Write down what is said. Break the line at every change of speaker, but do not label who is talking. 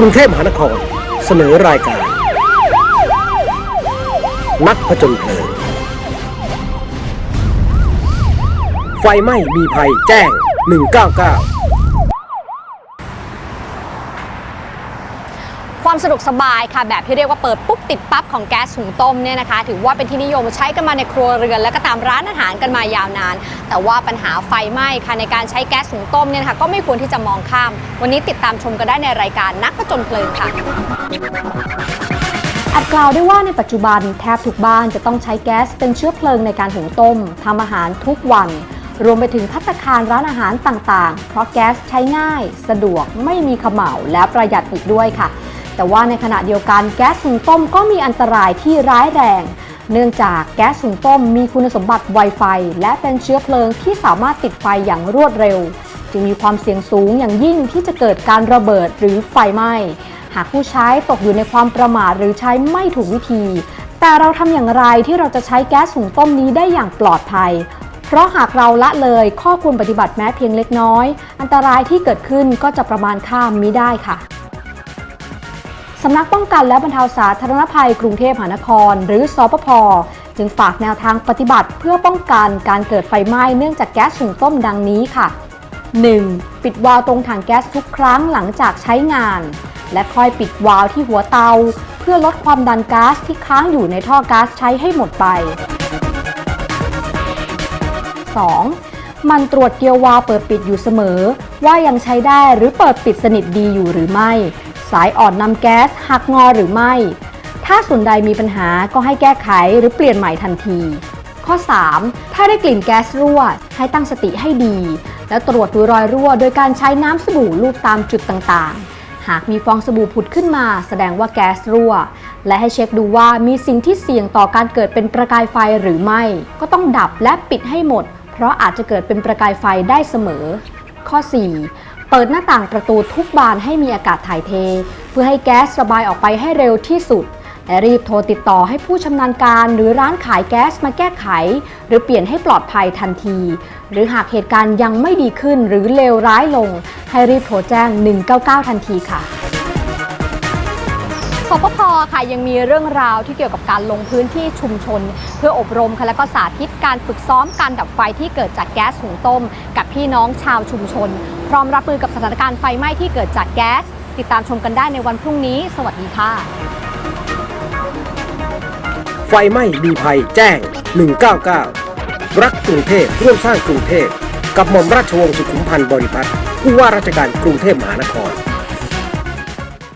กรุงเทพมหานคร เสนอรายการ นักผจญเพลิง ไฟไหม้มีภัยแจ้ง 199
ความสะดวกสบายค่ะ แบบที่เรียกว่าเปิดปุ๊บติดปั๊บของแก๊สหุงต้มเนี่ยนะคะ ถือว่าเป็นที่นิยมใช้กันมาในครัวเรือน และก็ตามร้านอาหารกันมายาวนาน แต่ว่าปัญหาไฟไหม้ค่ะในการใช้แก๊สหุงต้มเนี่ยนะคะก็ไม่ควรที่จะมองข้าม วันนี้ติดตามชมกันได้ในรายการนักผจญเพลิงค่ะอาจกล่าวได้ว่าในปัจจุบันแทบทุกบ้านจะต้องใช้แก๊สเป็นเชื้อเพลิงในการหุงต้มทำอาหารทุกวัน รวมไปถึงพัตตาคารร้านอาหารต่างๆ เพราะแก๊สใช้ง่าย สะดวกไม่มีขม่าและประหยัดอีกด้วยค่ะ แต่ว่าในขณะเดียวกันแก๊สหุงต้มก็มีอันตรายที่ร้ายแรง เนื่องจากแก๊สหุงต้มมีคุณสมบัติไวไฟ และเป็นเชื้อเพลิงที่สามารถติดไฟอย่างรวดเร็ว จึงมีความเสี่ยงสูงอย่างยิ่งที่จะเกิดการระเบิดหรือไฟไหม้ หากผู้ใช้ตกอยู่ในความประมาทหรือใช้ไม่ถูกวิธี แต่เราทำอย่างไรที่เราจะใช้แก๊สหุงต้มนี้ได้อย่างปลอดภัยเพราะหากเราละเลยข้อควรปฏิบัติแม้เพียงเล็กน้อย อันตรายที่เกิดขึ้นก็จะประมาณค่ามิได้ค่ะ สำนักป้องกันและบรรเทาสาธารณภัยกรุงเทพมหานคร หรือสปภจึงฝากแนวทางปฏิบัติเพื่อป้องกันการเกิดไฟไหม้เนื่องจากแก๊สหุงต้มดังนี้ค่ะ 1. ปิดวาล์วตรงถังแก๊สทุกครั้งหลังจากใช้งาน และค่อยปิดวาล์วที่หัวเตา เพื่อลดความดันก๊าซที่ค้างอยู่ในท่อก๊าซใช้ให้หมดไป 2. มันตรวจเกียร์วาล์วเปิดปิดอยู่เสมอ ว่ายังใช้ได้หรือเปิดปิดสนิทดีอยู่หรือไม่ สายอ่อนนำแก๊สหักงอหรือไม่ ถ้าส่วนใดมีปัญหาก็ให้แก้ไขหรือเปลี่ยนใหม่ทันที ข้อ 3. ถ้าได้กลิ่นแก๊สรั่ว ให้ตั้งสติให้ดี แล้วตรวจดูรอยรั่ว โดยการใช้น้ำสบู่ลูบตามจุดต่างๆ หากมีฟองสบู่ผุดขึ้นมา แสดงว่าแก๊สรั่ว และให้เช็คดูว่ามีสิ่งที่เสี่ยงต่อการเกิดเป็นประกายไฟหรือไม่ ก็ต้องดับและปิดให้หมด เพราะอาจจะเกิดเป็นประกายไฟได้เสมอ ข้อ 4. เปิดหน้าต่างประตูทุกบานให้มีอากาศถ่ายเท เพื่อให้แก๊สระบายออกไปให้เร็วที่สุดและรีบโทรติดต่อให้ผู้ชำนาญการ หรือร้านขายแก๊สมาแก้ไข หรือเปลี่ยนให้ปลอดภัยทันที หรือหากเหตุการณ์ยังไม่ดีขึ้นหรือเลวร้ายลง ให้รีบโทรแจ้ง 199 ทันทีค่ะสปพค่ะยังมีเรื่องราวที่เกี่ยวกับการลงพื้นที่ชุมชน เพื่ออบรมค่ะและก็สาธิตการฝึกซ้อมการดับไฟที่เกิดจากแก๊สหุงต้ม กับพี่น้องชาวชุมชน พร้อมรับมือกับสถานการณ์ไฟไหม้ที่เกิดจากแก๊ส ติดตามชมกันได้ในวันพรุ่งนี้ สวัสดีค่ะ
ไฟไหม้มีภัยแจ้ง 199 รักกรุงเทพร่วมสร้างกรุงเทพกับหม่อมราชวงศ์สุขุมพันธ์บริพัตรผู้ว่าราชการกรุงเทพมหานคร